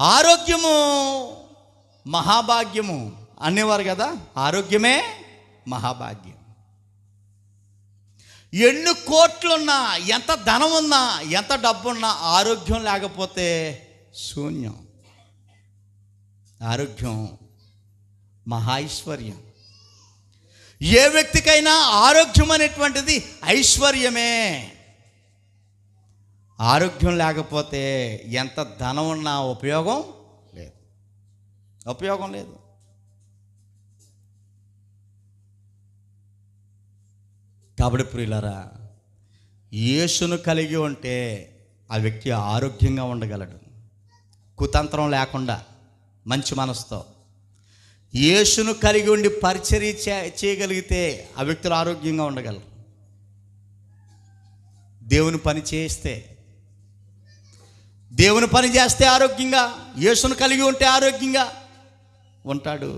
ఆరోగ్యము మహాభాగ్యము అనేవారు కదా? ఆరోగ్యమే మహాభాగ్యం. ఎన్ని కోట్లున్నా ఎంత ధనం ఉన్నా ఎంత డబ్బున్నా ఆరోగ్యం లేకపోతే శూన్యం. ఆరోగ్యం మహా ఐశ్వర్యం ఏ వ్యక్తికైనా ఆరోగ్యం అనేటువంటిది ఐశ్వర్యమే. ఆరోగ్యం లేకపోతే ఎంత ధనం ఉన్నా ఉపయోగం లేదు. ఉపయోగం లేదు. కాబట్టి ప్రియులరా యేసును కలిగి ఉంటే ఆ వ్యక్తి ఆరోగ్యంగా ఉండగలడు. కుతంత్రం లేకుండా మంచి మనసుతో. యేసును కలిగి ఉండి పరిచర్య చే- చేయగలిగితే ఆ వ్యక్తులు ఆరోగ్యంగా ఉండగలరు. దేవుని పని చేస్తే దేవుని పని చేస్తే ఆరోగ్యంగా యేసును కలిగి ఉంటే ఆరోగ్యంగా ఉంటాడు.